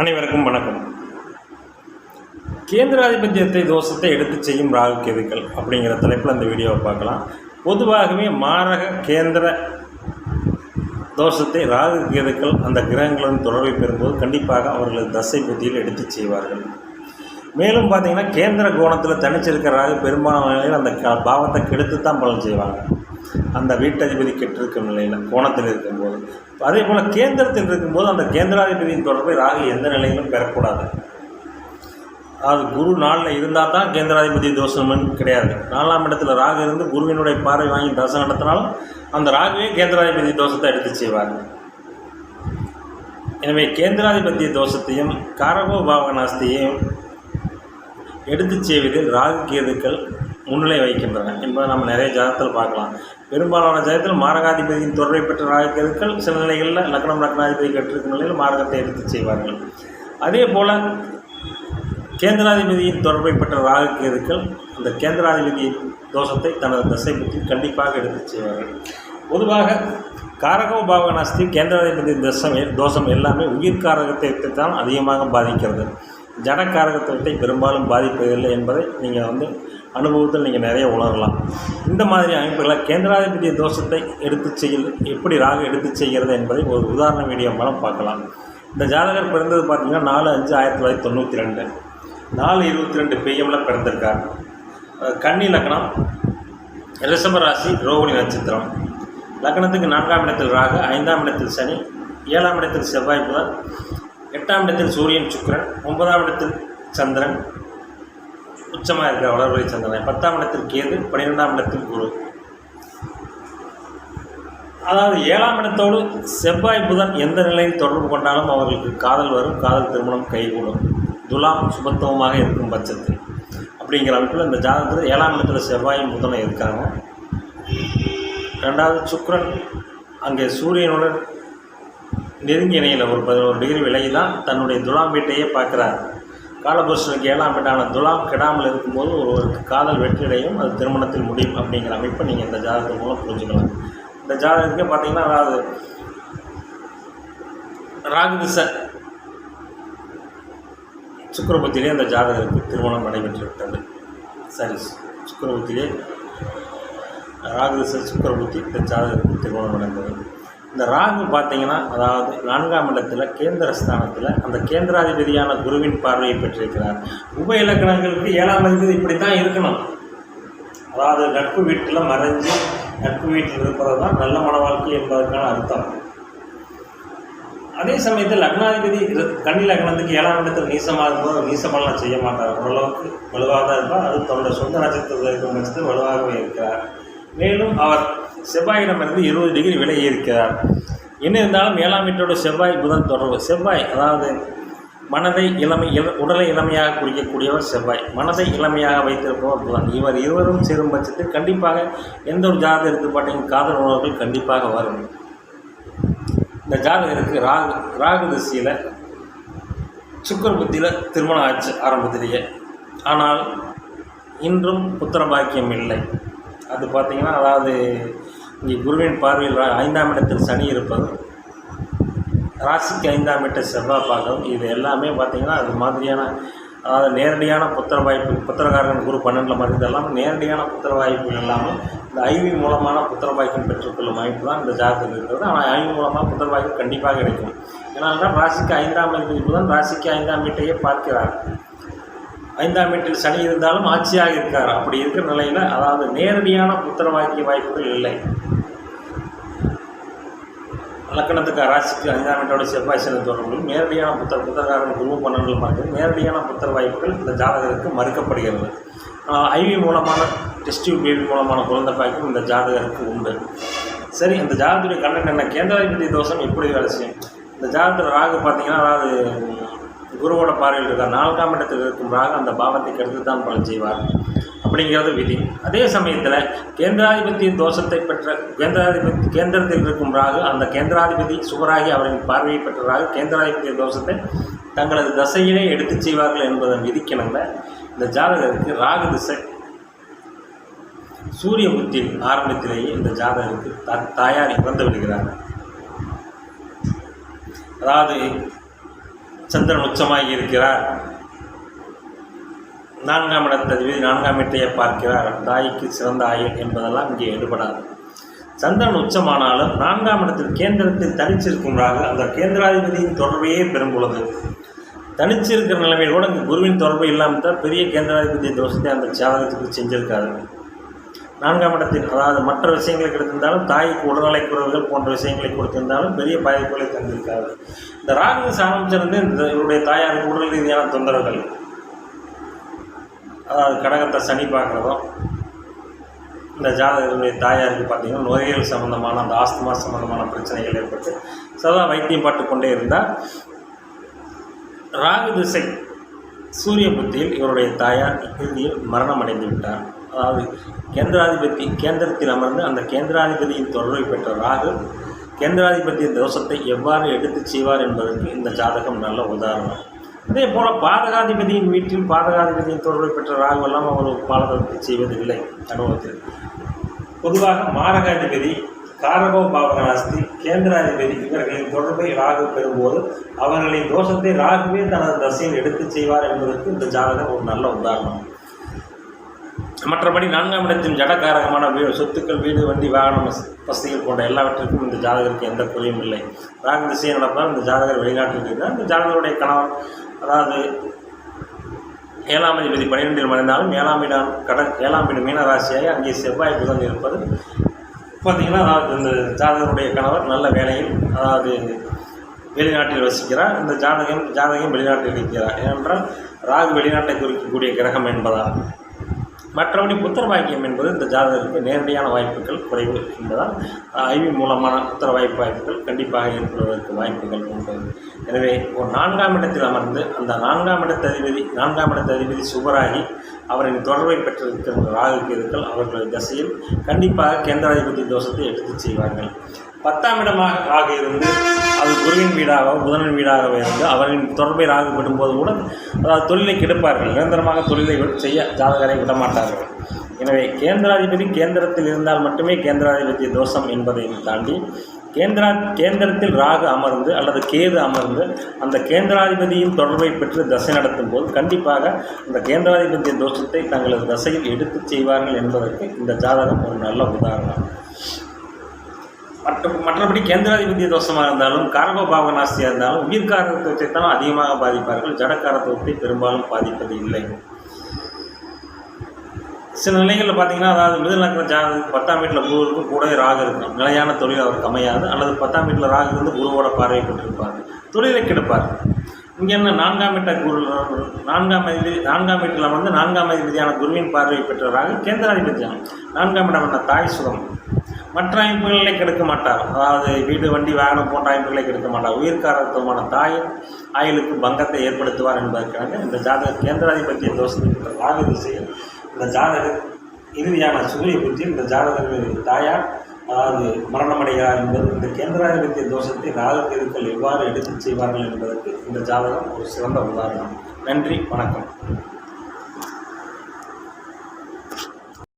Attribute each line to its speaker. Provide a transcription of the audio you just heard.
Speaker 1: அனைவருக்கும் வணக்கம். கேந்திராதிபத்தியத்தை தோஷத்தை எடுத்துச் செய்யும் ராகு கேதுக்கள் அப்படிங்கிற தலைப்பில் அந்த வீடியோவை பார்க்கலாம். பொதுவாகவே மாரக கேந்திர தோஷத்தை ராகு கேதுக்கள் அந்த கிரகங்களுடன் தொடர்பை பெறும்போது கண்டிப்பாக அவர்களது தசை புத்தியில் எடுத்துச் செய்வார்கள். மேலும் பார்த்தீங்கன்னா கேந்திர கோணத்தில் தனிச்சிருக்கிற ராகு பெரும்பாலான நிலையில் அந்த க பாவத்தை கெடுத்து தான் பலன் செய்வாங்க. அந்த வீட்டதிபதி கெட்டிருக்கும் நிலையில் கோணத்தில் இருக்கும்போது. அதே போல் கேந்திரத்தில் இருக்கும்போது அந்த கேந்திராதிபதியின் தொடர்பை ராகு எந்த நிலையிலும் பெறக்கூடாது. அது குரு நாளில் இருந்தால் தான் கேந்திராதிபதி தோஷம்னு கிடையாது. நாலாம் இடத்துல ராகு இருந்து குருவினுடைய பார்வை வாங்கி தசை நடத்தினாலும் அந்த ராகுவே கேந்திராதிபதி தோஷத்தை எடுத்து செய்வார். எனவே கேந்திராதிபத்திய தோஷத்தையும் காரகோ பாவனாஸ்தியையும் எடுத்துச் செய்வதில் ராகு கேதுக்கள் முன்னிலை வைக்கின்றன என்பதை நம்ம நிறைய ஜாதகத்தில் பார்க்கலாம். பெரும்பாலான ஜாதகத்தில் மாரகாதிபதியின் தொடர்பை பெற்ற ராஜக்கருக்கள் சில நிலைகளில் லக்னம் லக்னாதிபதி கற்றிருக்கும் நிலையில் மார்க்கத்தை எடுத்து செய்வார்கள். அதே போல் கேந்திராதிபதியின் தொடர்பை பெற்ற ராகக்கேதுக்கள் அந்த கேந்திராதிபதியின் தோஷத்தை தனது தசை பற்றி கண்டிப்பாக எடுத்து செய்வார்கள். பொதுவாக காரகோ பாவனாஸ்தி கேந்திராதிபதி தசம் தோஷம் எல்லாமே உயிர்காரகத்தை தான் அதிகமாக பாதிக்கிறது. ஜடக்காரகத்தை பெரும்பாலும் பாதிப்பதில்லை என்பதை நீங்கள் வந்து அனுபவத்தில் நீங்கள் நிறைய உணரலாம். இந்த மாதிரி அமைப்புகளை கேந்திராதிபதி தோஷத்தை எடுத்து செய்ய எப்படி ராகு எடுத்து செய்கிறது என்பதை ஒரு உதாரண வீடியோ மூலம் பார்க்கலாம். இந்த ஜாதகர் பிறந்தது பார்த்தீங்கன்னா நாலு அஞ்சு ஆயிரத்தி தொள்ளாயிரத்தி தொண்ணூற்றி ரெண்டு. நாலு இருபத்தி ரெண்டு பிஎம்மில் பிறந்திருக்கார். கன்னி லக்னம் ரிஷப ராசி ரோகிணி நட்சத்திரம். லக்னத்துக்கு நான்காம் இடத்தில் ராகு ஐந்தாம் இடத்தில் சனி ஏழாம் இடத்தில் செவ்வாய் புதன் எட்டாம் இடத்தில் சூரியன் சுக்கரன் ஒன்பதாம் இடத்தில் சந்திரன் உச்சமாக இருக்கிற வளர்வழி சந்திரன் பத்தாம் இடத்தில் கேது பன்னிரெண்டாம் இடத்தில் குரு. அதாவது ஏழாம் இடத்தோடு செவ்வாய் புதன் எந்த நிலையில் தொடர்பு கொண்டாலும் அவர்களுக்கு காதல் வரும் காதல் திருமணம் கைகூடும். துலாம் சுபத்துவமாக இருக்கும் பட்சத்தில். அப்படிங்கிற அமைப்பில் இந்த ஜாதகத்தில் ஏழாம் இடத்துல செவ்வாயும் புதனும் இருக்காங்க. ரெண்டாவது சுக்ரன் அங்கே சூரியனுடன் நெருங்கிய இணையில் ஒரு பதினோரு டிகிரி விலகி தான் தன்னுடைய துலாம் வீட்டையே பார்க்குறார். காலபுருஷனுக்கு ஏழாம் வீட்டான துலாம் கெடாமல் இருக்கும்போது ஒருவருக்கு காதல் வெற்றியடையும். அது திருமணத்தில் முடியும் அப்படிங்கிற அமைப்பை நீங்கள் இந்த ஜாதகத்தின் மூலம் புரிஞ்சுக்கலாம். இந்த ஜாதகத்துக்கே பார்த்தீங்கன்னா அதாவது ராகுதிச சுக்கரபத்திலே அந்த ஜாதகருக்கு திருமணம் நடைபெற்று விட்டது. சரி சுக்கரபத்திலே ராகுதிச சுக்கரபுத்தி இந்த ஜாதகருக்கு திருமணம் நடந்தது. இந்த ராகு பார்த்தீங்கன்னா அதாவது நான்காம் இடத்துல கேந்திர ஸ்தானத்தில் அந்த கேந்திராதிபதியான குருவின் பார்வையை பெற்றிருக்கிறார். உப இலக்கணங்களுக்கு ஏழாம் அதிபதி இப்படி தான் இருக்கணும். அதாவது நட்பு வீட்டில் மறைஞ்சு நட்பு வீட்டில் இருப்பது தான் நல்ல மன வாழ்க்கை என்பதற்கான அர்த்தம். அதே சமயத்தில் லக்னாதிபதி கன்னி லக்னத்துக்கு ஏழாம் இடத்தில் நீசமாக இருக்கும்போது நீசமெல்லாம் செய்ய மாட்டார். ஓரளவுக்கு வலுவாக தான் இருப்பார். அது தன்னுடைய சொந்த நட்சத்திரத்தில் இருக்கும் பட்சத்தில் வலுவாகவே இருக்கிறார். மேலும் அவர் செவ்வாயிடமிருந்து இருபது டிகிரி விலகி இருக்கிறார் என்ன இருந்தாலும் ஏழாம் வீட்டோட செவ்வாய் புதன் தொடர்பு. செவ்வாய் அதாவது மனதை இளமை இள உடலை இளமையாக குறிக்கக்கூடியவர் செவ்வாய். மனதை இளமையாக வைத்திருப்பவர் புதன். இவர் இருவரும் சேரும் பட்சத்தில் கண்டிப்பாக எந்த ஒரு ஜாதகம் எடுத்து பார்த்தீங்க காதல் உணர்வுகள் கண்டிப்பாக வரும். இந்த ஜாதகருக்கு ராகு ராகு திசையில் சுக்கர புத்தியில் திருமணம் ஆச்சு ஆரம்பத்திலேயே. ஆனால் இன்றும் புத்திர பாக்கியம் இல்லை. அது பார்த்திங்கன்னா அதாவது இங்கே குருவின் பார்வையில் ஐந்தாம் இடத்தில் சனி இருப்பது. ராசிக்கு ஐந்தாம் இட்ட செவ்வாய் பாகம் இது எல்லாமே பார்த்திங்கன்னா அது மாதிரியான அதாவது நேரடியான புத்திர வாய்ப்பு புத்திரகாரன் குரு பன்னெண்டில் மாதிரி இதெல்லாம் நேரடியான புத்திர வாய்ப்புகள் இல்லாமல் இந்த ஐவி மூலமான புத்திர வாய்க்கம் பெற்றுக்கொள்ளும் வாய்ப்பு தான் இந்த ஜாதகத்தில் இருக்கிறது. ஆனால் ஐவி மூலமாக புத்திர வாய்ப்பு கண்டிப்பாக கிடைக்கும். ஏன்னா ராசிக்கு ஐந்தாம் இடத்தில் தான் ராசிக்கு ஐந்தாம் வீட்டையே பார்க்கிறார். ஐந்தாம் வீட்டில் சனி இருந்தாலும் ஆட்சியாக இருக்கார். அப்படி இருக்கிற நிலையில் அதாவது நேரடியான புத்திர வாக்கிய வாய்ப்புகள் இல்லை. லக்கணத்துக்கு ராசிக்கு ஐந்தாம் வீட்டோட செவ்வாய் சனி நேரடியான புத்தர் புத்தகாரன் குரு பன்னெண்டு மார்க்கு நேரடியான புத்தர் வாய்ப்புகள் இந்த ஜாதகருக்கு மறுக்கப்படுகிறது. ஆனால் ஐவி மூலமான டெஸ்டியூ பேபி மூலமான குழந்தை பாய்க்கும் இந்த ஜாதகருக்கு உண்டு. சரி இந்த ஜாதகத்துடைய கண்டன் என்ன? கேந்திராதிபதி தோஷம் எப்படி வேலை செய்யும்? இந்த ஜாதகத்தில் ராகு பார்த்தீங்கன்னா அதாவது குருவோட பார்வையில் இருக்கார். நான்காம் இடத்தில் இருக்கும் ராகு அந்த பாவத்தை கெடுத்து தான் பலன் செய்வார். அப்படிங்கிறது விதி. அதே சமயத்தில் கேந்திராதிபத்தியின் தோஷத்தை பெற்ற கேந்திராதிபதி கேந்திரத்தில் இருக்கும் ராகு அந்த கேந்திராதிபதி சுவராகி அவரின் பார்வையை பெற்ற ராகு கேந்திராதிபதி தோஷத்தை தங்களது தசையிலே எடுத்துச் செய்வார்கள் என்பதன் விதிக்கிணங்க இந்த ஜாதகருக்கு ராகு திசை சூரிய புத்தி ஆரம்பத்திலேயே இந்த ஜாதகருக்கு த தாயார் இறந்து விடுகிறார். அதாவது சந்திரன் உச்சமாகி இருக்கிறார். நான்காம் இடத்ததிபதி நான்காம் இடத்தையே பார்க்கிறார். தாய்க்கு சிறந்த ஆயுள் என்பதெல்லாம் இங்கே எடுபடாது. சந்திரன் உச்சமானாலும் நான்காம் இடத்தில் கேந்திரத்தில் தனிச்சிருக்கும் ராகு அந்த கேந்திராதிபதியின் தொடர்பையே பெரும்பொழுது தனிச்சிருக்கிற நிலைமையில் கூட இங்கே குருவின் தொடர்பு இல்லாமல் தான் பெரிய கேந்திராதிபதி தோஷத்தை அந்த ஜாதகத்துக்கு செஞ்சிருக்காரு. நான்காம் இடத்தில் அதாவது மற்ற விஷயங்களை கிடைத்திருந்தாலும் தாய்க்கு உடல்நலை குறைவுகள் போன்ற விஷயங்களை கொடுத்திருந்தாலும் பெரிய பாதிப்புகளை தந்திருக்காரு. இந்த ராகு சாணம் இந்த இவருடைய தாயாருக்கு உடல் ரீதியான தொந்தரவுகள் அதாவது கடகத்தை சனி பார்க்குறதும் இந்த ஜாதகருடைய தாயாருக்கு பார்த்தீங்கன்னா நோய்கள் சம்மந்தமான அந்த ஆஸ்துமா சம்மந்தமான பிரச்சனைகள் ஏற்பட்டு சதா வைத்தியம் பார்த்து கொண்டே இருந்தால் ராகு திசை சூரிய புத்தியில் இவருடைய தாயார் இறுதியில் மரணம் அடைந்து விட்டார். அதாவது கேந்திராதிபதி கேந்திரத்தில் அமர்ந்து அந்த கேந்திராதிபதியின் தொடர்பை பெற்ற ராகு கேந்திராதிபதி தோஷத்தை எவ்வாறு எடுத்து செய்வார் என்பதற்கு இந்த ஜாதகம் நல்ல உதாரணம். இதே போல் பாதகாதிபதியின் வீட்டில் பாதகாதிபதியின் தொடர்பை பெற்ற ராகுவெல்லாம் அவர் பாலகத்தை செய்வதில்லை அனுபவத்தில். பொதுவாக மாரகாதிபதி காரகோ பாவகனாஸ்தி கேந்திராதிபதி இவர்களின் தொடர்பை ராகு பெறும்போது அவர்களின் தோஷத்தை ராகுவே தனது தசையில் எடுத்து செய்வார் என்பதற்கு இந்த ஜாதகம் ஒரு நல்ல உதாரணம். மற்றபடி நான்காம் இடத்தின் ஜடகாரகமான வீடு சொத்துக்கள் வீடு வண்டி வாகனம் வசதிகள் போன்ற எல்லாவற்றிற்கும் இந்த ஜாதகருக்கு எந்த குறையும் இல்லை. ராகு திசையை நடந்தால் இந்த ஜாதகர் வெளிநாட்டில் இருந்தால் இந்த ஜாதகருடைய கணவன் அதாவது ஏழாம் அதிபதி பன்னிரெண்டில் மறைந்தாலும் ஏழாம் இடம் கட ஏழாம் இடம் மீனராசியாக அங்கே செவ்வாய் புதன் இருப்பது பார்த்திங்கன்னா அதாவது இந்த ஜாதகருடைய கணவர் நல்ல வேலையில் அதாவது வெளிநாட்டில் வசிக்கிறார். இந்த ஜாதகம் ஜாதகம் வெளிநாட்டில் இருக்கிறார். ஏனென்றால் ராகு வெளிநாட்டை குறிக்கக்கூடிய கிரகம் என்பதால் மற்றபடி புத்திர பாக்கியம் என்பது இந்த ஜாதகருக்கு நேரடியான வாய்ப்புகள் குறைவு என்பதால் ஐவி மூலமான புத்திர வாய்ப்பு வாய்ப்புகள் கண்டிப்பாக ஏற்படுவதற்கு வாய்ப்புகள் உண்டு. எனவே ஒரு நான்காம் இடத்தில் அமர்ந்து அந்த நான்காம் இடத்த அதிபதி நான்காம் இடத்த அதிபதி சுபராகி அவரின் தொடர்பை பெற்றிருக்கின்ற ராகு கேதுக்கள் அவர்களது தசையில் கண்டிப்பாக கேந்திராதிபதி தோஷத்தை எடுத்து செய்வார்கள். பத்தாம் இடமாக ராகு இருந்து அது குருவின் வீடாக புதனின் வீடாகவே இருந்து அவரின் தொடர்பை ராகு விடும்போது கூட அதாவது தொழிலை கெடுப்பார்கள். நிரந்தரமாக தொழிலை செய்ய ஜாதகரை விடமாட்டார்கள். எனவே கேந்திராதிபதி கேந்திரத்தில் இருந்தால் மட்டுமே கேந்திராதிபதி தோஷம் என்பதை தாண்டி கேந்திரா கேந்திரத்தில் ராகு அமர்ந்து அல்லது கேது அமர்ந்து அந்த கேந்திராதிபதியின் தொடர்பை பெற்று தசை நடத்தும் போது கண்டிப்பாக அந்த கேந்திராதிபதி தோஷத்தை தங்களது தசையில் எடுத்துச் செய்வார்கள் என்பதற்கு இந்த ஜாதகம் ஒரு நல்ல உதாரணம். மற்ற மற்றபடி கேந்திராதிபதி தோஷமாக இருந்தாலும் காரக பாவநாஸ்தியாக இருந்தாலும் உயிர்காரத்துவத்தை தான் அதிகமாக பாதிப்பார்கள். ஜடக்காரத்துவத்தை பெரும்பாலும் பாதிப்பது இல்லை. சில நிலைகளில் பார்த்தீங்கன்னா அதாவது மிதநக்கர ஜாதகம் பத்தாம் வீட்டில் குரு இருக்கும் கூடவே ராகு இருக்கும் நிலையான தொழில் அவருக்கு அமையாது அல்லது பத்தாம் வீட்டில் ராகு இருந்து குருவோட பார்வை பெற்றிருப்பார். தொழிலை கெடுப்பார். இங்கே என்ன நான்காம் வீட்டை குரு நான்காம் அதிபதி நான்காம் வீட்டில் வந்து நான்காம் அதிபதியான குருவின் பார்வை பெற்றவராக ராகு கேந்திராதிபதியான நான்காம் இடம் என்ன? தாய் சுகம். மற்ற அமைப்புகளில் கெடுக்க மாட்டார் அதாவது வீடு வண்டி வாகனம் போன்ற அமைப்புகளை கெடுக்க மாட்டார் உயிர்காரத்துவமான தாயின் ஆயுளுக்கு பங்கத்தை ஏற்படுத்துவார் என்பதற்காக இந்த ஜாதக கேந்திராதிபத்திய தோஷத்தை ராகு திசையில் இந்த ஜாதக இறுதியான சூரிய புத்தியில் இந்த ஜாதகர்களின் தாயார் அதாவது மரணமடைகிறார் என்பது இந்த கேந்திராதிபத்திய தோஷத்தை ராகு எவ்வாறு எடுத்து செய்வார்கள் என்பதற்கு இந்த ஜாதகம் ஒரு சிறந்த உதாரணம். நன்றி வணக்கம்.